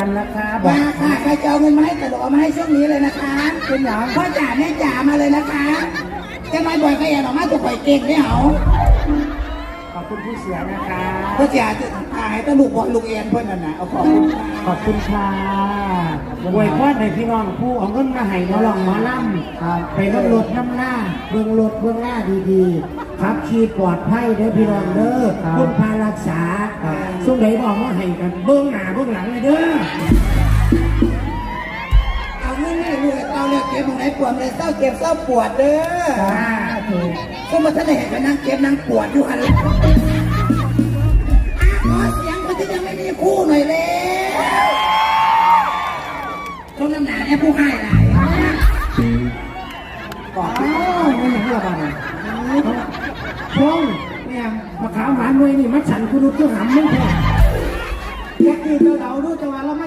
มันราคาบอมากค่ะใครจะเอาเงินมาให้ตลกเอามาให้ช่วงนี้เลยนะคะเป็นอย่างพ่อจ๋าแม่จ๋ามาเลยนะคะจะมาบ่อยก็อย่าออกมาถูกปล่อยเก่งได้เหรอขอบคุณผู้เสียนะคะพ่อจ๋าจะตายตะลูกบอลลูกเอ็นเพื่อนนั่นนะเอาของคุณค่ะขอบคุณค่ะอวยพรให้พี่น้องผู้เอาเงินมาให้หมอลองหมอลำไปรถรถน้ำหน้าเบื้องรถเบื้องหน้าดีๆ ขับขี่ปลอดภัยเด้อพี่น้องเด้อคุณพารักษาช่วงไหนบอกว่าให้กันเบื้องหน้าเบื้องหลังเลยเด้อเอาเงินให้รวยเอาเลยเก็บตรงไหนปวดเลยเศร้าเก็บเศร้าปวดเด้อก็มาท่านได้เห็นไปนั่งเก็บนั่งปวดอยู่หันหลังอะขอเสียงคนที่ยังไม่มีคู่หน่อยแล้วต้นน้ำหนาเนี่ยผู้ให้หลายอ้าวไม่เห็นหรอกอะ พงเนี่ยมะขามหวานด้วยนี่มัดฉันกูรู้ตัวหำไม่พอแค่คือเราดูแต่ว่าเราไม่